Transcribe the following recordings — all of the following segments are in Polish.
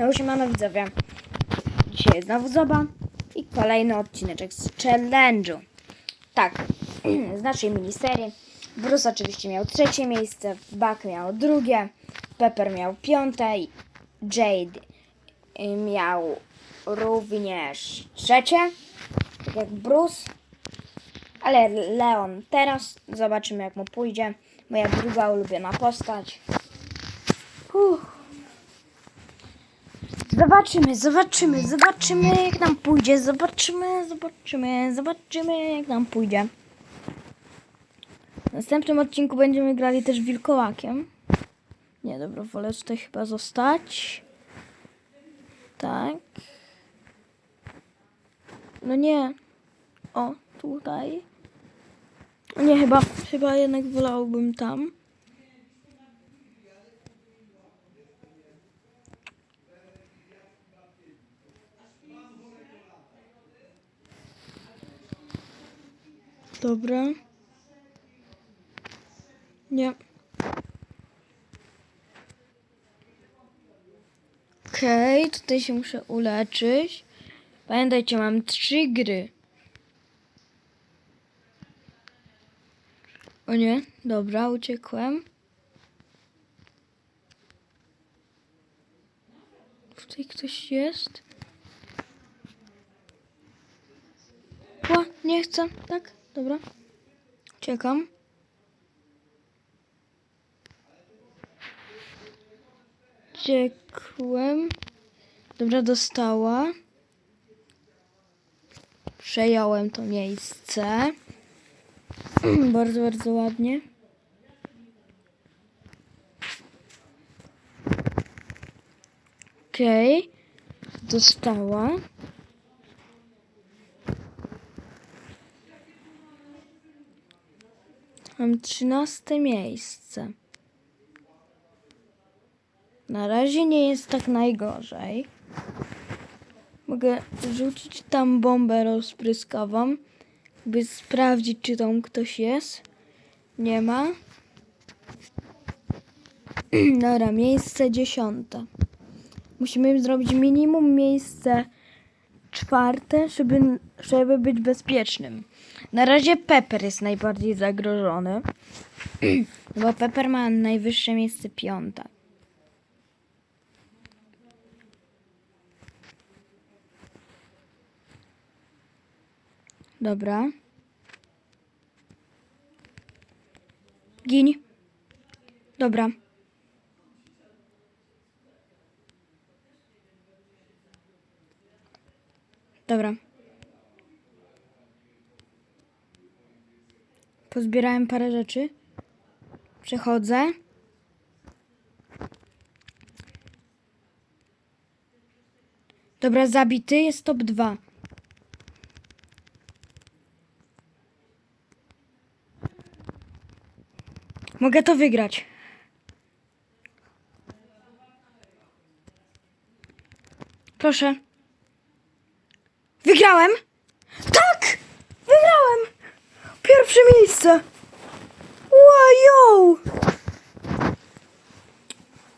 No siemano widzowie. Dzisiaj znowu Zoba i kolejny odcineczek z challenge'u. Tak, z naszej miniserii. Bruce oczywiście miał trzecie miejsce, Buck miał drugie, Pepper miał piąte, Jade y, miał również trzecie, tak jak Bruce. Ale Leon teraz, zobaczymy jak mu pójdzie. Moja druga ulubiona postać. Uff. Zobaczymy, zobaczymy, zobaczymy jak nam pójdzie, zobaczymy, zobaczymy, zobaczymy jak nam pójdzie. W następnym odcinku będziemy grali też wilkołakiem. Nie, dobra, wolę tutaj chyba zostać. Tak. No nie. O, tutaj. Nie, chyba, chyba jednak wolałbym tam. Dobra. Nie. Okej, tutaj się muszę uleczyć. Pamiętajcie, mam trzy gry. O nie, dobra, uciekłem. Tutaj ktoś jest. O, nie chcę. Tak, dobra. Czekam. Ciekłem. Dobra, dostała. Przejąłem to miejsce. bardzo, bardzo ładnie. Okej. Dostała. Mam trzynaste miejsce. Na razie nie jest tak najgorzej. Mogę rzucić tam bombę rozpryskawą, by sprawdzić, czy tam ktoś jest. Nie ma. Dobra, miejsce dziesiąte. Musimy zrobić minimum miejsce czwarte, żeby, żeby być bezpiecznym. Na razie Pepper jest najbardziej zagrożony, bo Pepper ma najwyższe miejsce piąte. Dobra. Gin. Dobra. Dobra. Pozbierałem parę rzeczy. Przechodzę. Dobra, zabity jest top 2. Mogę to wygrać. Proszę. Wygrałem! Tak! Pierwsze miejsce! Wow!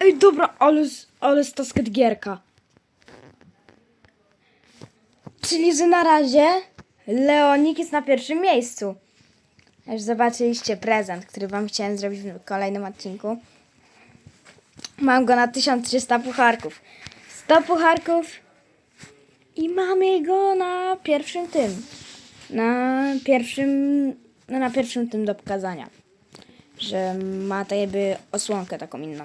Ej, dobra, ale, ale stasket gierka. Czyli, że na razie Leonik jest na pierwszym miejscu. Już zobaczyliście prezent, który wam chciałem zrobić w kolejnym odcinku. Mam go na 1300 pucharków. 100 pucharków i mamy go na pierwszym tym. Na pierwszym, no na pierwszym tym do pokazania. Że ma to jakby osłonkę taką inną.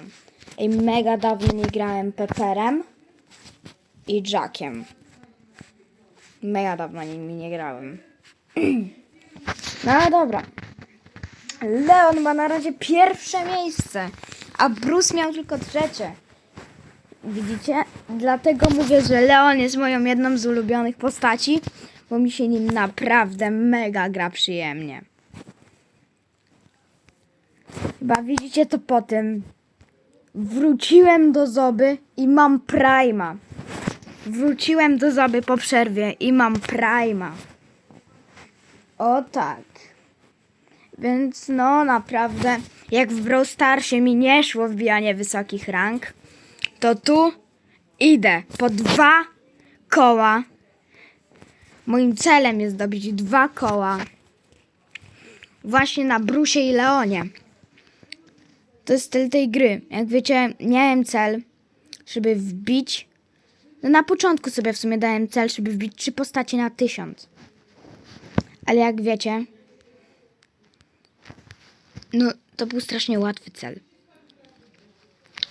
I mega dawno nie grałem Pepperem i Jackiem. Mega dawno nimi nie grałem. No dobra. Leon ma na razie pierwsze miejsce, a Bruce miał tylko trzecie. Widzicie? Dlatego mówię, że Leon jest moją jedną z ulubionych postaci, bo mi się nim naprawdę mega gra przyjemnie. Chyba widzicie to po tym. Wróciłem do Zoby i mam Prima. Wróciłem do Zoby po przerwie i mam Prima. O tak. Więc no naprawdę, jak w Brawl Starsie mi nie szło wbijanie wysokich rank, to tu idę po dwa koła. Moim celem jest zdobyć dwa koła. Właśnie na Brusie i Leonie. To jest styl tej gry. Jak wiecie, miałem cel, żeby wbić. No na początku sobie w sumie dałem cel, żeby wbić trzy postacie na tysiąc. Ale jak wiecie, no to był strasznie łatwy cel.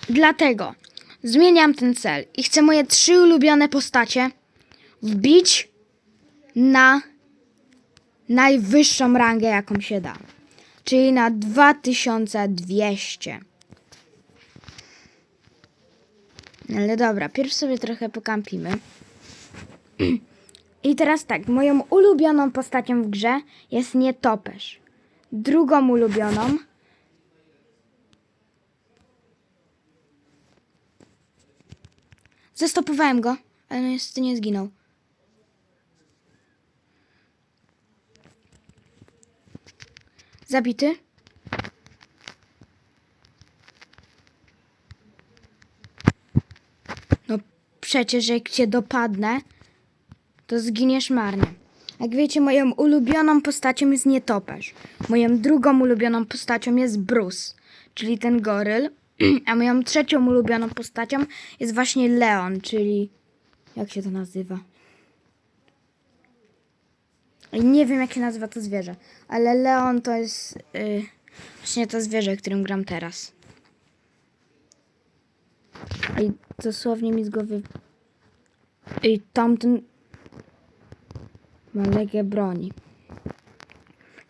Dlatego zmieniam ten cel i chcę moje trzy ulubione postacie wbić na najwyższą rangę, jaką się da. Czyli na 2200. Ale dobra, pierw sobie trochę pokampimy. I teraz tak, moją ulubioną postacią w grze jest nietoperz. Drugą ulubioną Zastopowałem go, ale niestety nie zginął. Zabity? No przecież jak cię dopadnę, to zginiesz marnie. Jak wiecie, moją ulubioną postacią jest nietoperz. Moją drugą ulubioną postacią jest Bruce, czyli ten goryl. A moją trzecią ulubioną postacią jest właśnie Leon, czyli... Jak się to nazywa? Nie wiem, jak się nazywa to zwierzę, ale Leon to jest yy, właśnie to zwierzę, którym gram teraz. I dosłownie mi z głowy... I tamten... Ma legę broni.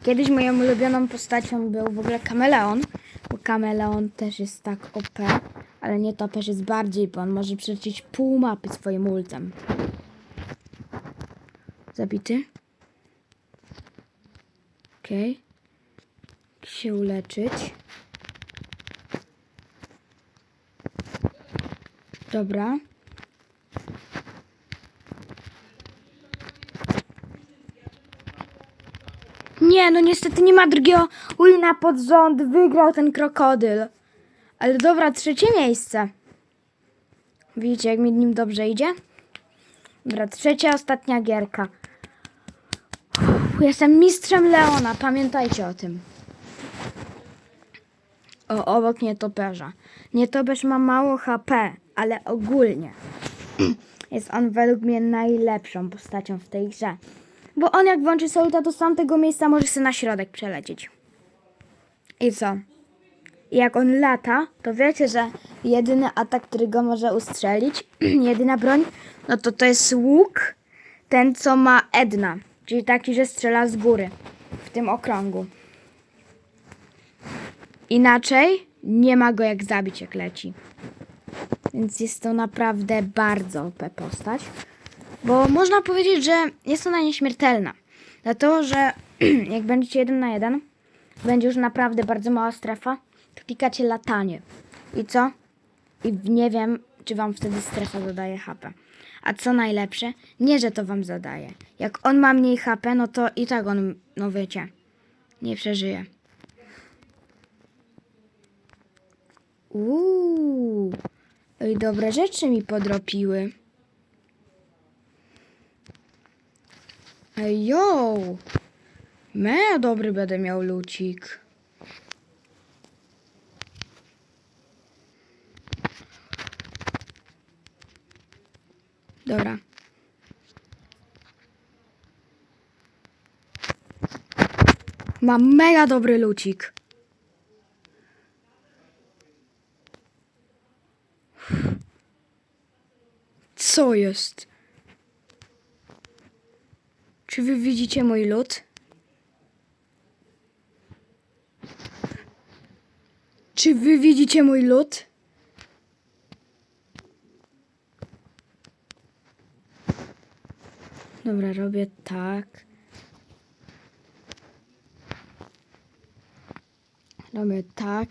Kiedyś moją ulubioną postacią był w ogóle kameleon, bo kameleon też jest tak OP, ale nie topesz jest bardziej, bo on może przecieć pół mapy swoim ultem. Zabity? Okej. Okay. Się uleczyć. Dobra. Nie, no niestety nie ma drugiego wina pod rząd. Wygrał ten krokodyl. Ale dobra, trzecie miejsce. Widzicie, jak mi nim dobrze idzie? Dobra, trzecia, ostatnia gierka. Jestem mistrzem Leona, pamiętajcie o tym. O, obok nietoperza. Nietoperz ma mało HP, ale ogólnie jest on według mnie najlepszą postacią w tej grze. Bo on jak włączy saluta, to z tamtego miejsca może sobie na środek przelecieć. I co? Jak on lata, to wiecie, że jedyny atak, który go może ustrzelić, jedyna broń, no to to jest łuk, ten co ma Edna, czyli taki, że strzela z góry w tym okrągu. Inaczej nie ma go jak zabić, jak leci. Więc jest to naprawdę bardzo OP postać. Bo można powiedzieć, że jest ona nieśmiertelna. Dlatego, że jak będziecie jeden na jeden, będzie już naprawdę bardzo mała strefa, to klikacie latanie. I co? I nie wiem, czy wam wtedy strefa dodaje HP. A co najlepsze, nie, że to wam zadaje. Jak on ma mniej HP, no to i tak on, no wiecie, nie przeżyje. Uuu, oj, dobre rzeczy mi podropiły. Ej, yo! Mega dobry będę miał lucik. Dobra. Mam mega dobry lucik. Co jest? Czy wy widzicie mój lód? Czy wy widzicie mój lód? Dobra, robię tak. Robię tak.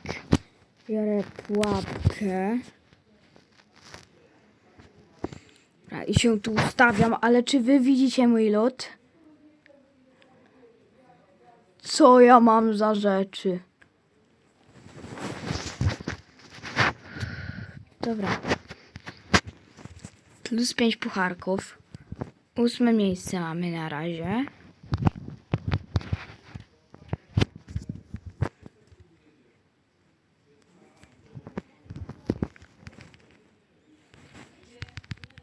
Biorę pułapkę. Dobra, I się tu ustawiam, ale czy wy widzicie mój lot? Co ja mam za rzeczy? Dobra. Plus 5 pucharków. Ósme miejsce mamy na razie.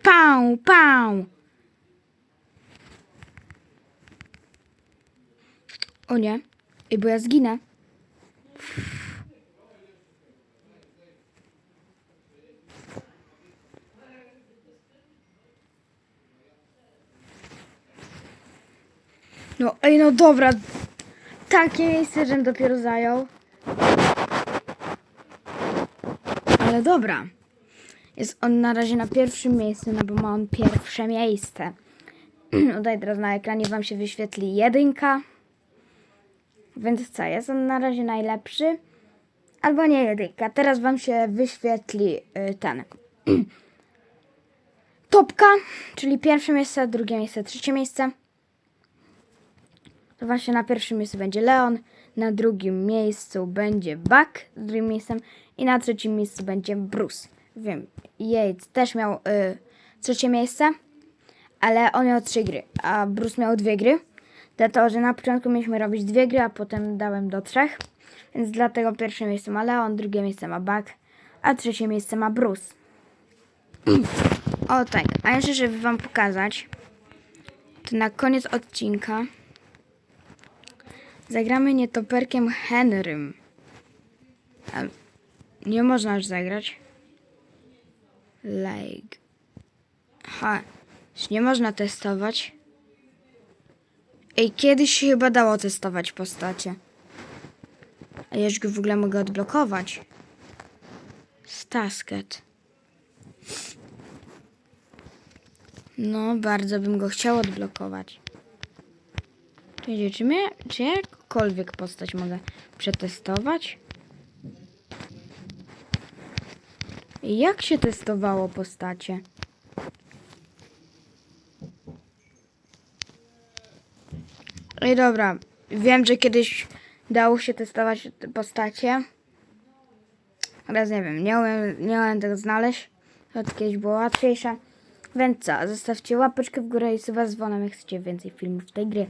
Pał, pał! O nie, bo ja zginę. No, ej, no dobra. Takie miejsce, żem dopiero zajął. Ale dobra. Jest on na razie na pierwszym miejscu, no bo ma on pierwsze miejsce. Tutaj teraz na ekranie wam się wyświetli jedynka. Więc co, jest on na razie najlepszy. Albo nie jedynka. Teraz wam się wyświetli y, ten. Topka, czyli pierwsze miejsce, drugie miejsce, trzecie miejsce. To właśnie na pierwszym miejscu będzie Leon, na drugim miejscu będzie Buck z drugim miejscem i na trzecim miejscu będzie Bruce. Wiem, Yates też miał y, trzecie miejsce, ale on miał trzy gry, a Bruce miał dwie gry. Dlatego, że na początku mieliśmy robić dwie gry, a potem dałem do trzech. Więc dlatego pierwsze miejsce ma Leon, drugie miejsce ma Buck, a trzecie miejsce ma Bruce. O tak, a jeszcze żeby wam pokazać, to na koniec odcinka Zagramy nietoperkiem Henrym. A nie można już zagrać. Like. Ha, już nie można testować. Ej, kiedyś się chyba dało testować postacie. A ja już go w ogóle mogę odblokować. Stasket. No, bardzo bym go chciał odblokować. Wiecie, czy, mnie, czy ja jakkolwiek postać mogę przetestować? Jak się testowało postacie? Ej, dobra. Wiem, że kiedyś dało się testować te postacie. Teraz nie wiem, nie umiem, nie umiem tego znaleźć. To kiedyś było łatwiejsze. Więc co, zostawcie łapeczkę w górę i suba z dzwonem, jak chcecie więcej filmów z tej gry.